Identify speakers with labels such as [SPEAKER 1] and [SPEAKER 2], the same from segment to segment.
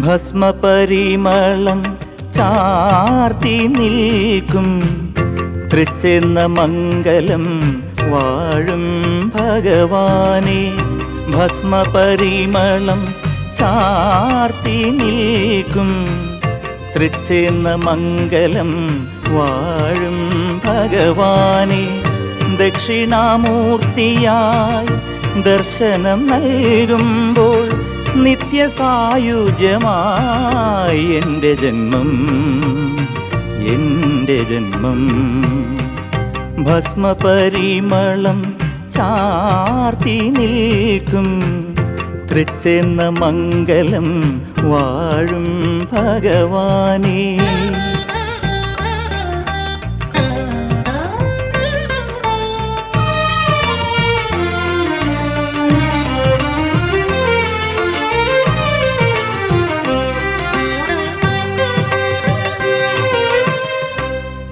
[SPEAKER 1] ഭസ്മപരിമളം ചാർത്തി നിൽക്കും. തൃച്ചെന്ന മംഗലം വാഴും ഭഗവാനെ. ഭസ്മപരിമളം ചാർത്തി നിൽക്കും. തൃച്ചെന്ന മംഗലം വാഴും ഭഗവാനെ. ദക്ഷിണാമൂർത്തിയായി ദർശനം നൽകുമ്പോൾ നിത്യസായുജ്യമായി എന്റെ ജന്മം എന്റെ ജന്മം. ഭസ്മപരിമളം ചാർത്തി നിൽക്കും തൃച്ചെന്ന മംഗലം വാഴും ഭഗവാനേ.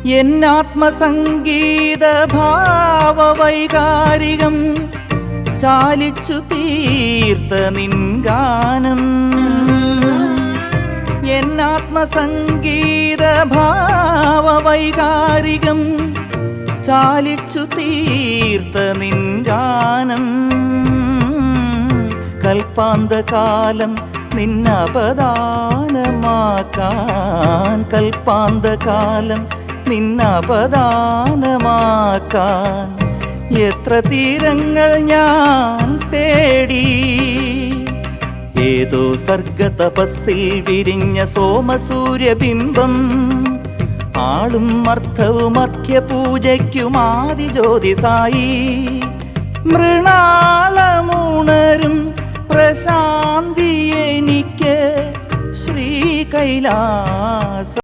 [SPEAKER 1] എന്നാത്മസംഗീത ഭാവവൈകാരികം ചാലിച്ചു തീർത്ത നിൻഗാനം. എന്നാത്മസംഗീത ഭാവവൈകാരികം ചാലിച്ചു തീർത്ത നിൻഗാനം. കൽപ്പാന്തകാലം നിന്നപദാനമാക്കാൻ കൽപ്പാന്തകാലം നിന്നപദാനമാക്കാൻ എത്ര തീരങ്ങൾ ഞാൻ തേടി. ഏതോ സർഗതപസ്സിൽ വിരിഞ്ഞ സോമസൂര്യബിംബം ആളും അർത്ഥവും അർഘ്യപൂജയ്ക്കും ആദിജ്യോതിസായി. മൃണാലമുണരും പ്രശാന്തി എനിക്ക് ശ്രീ കൈലാസനാഥ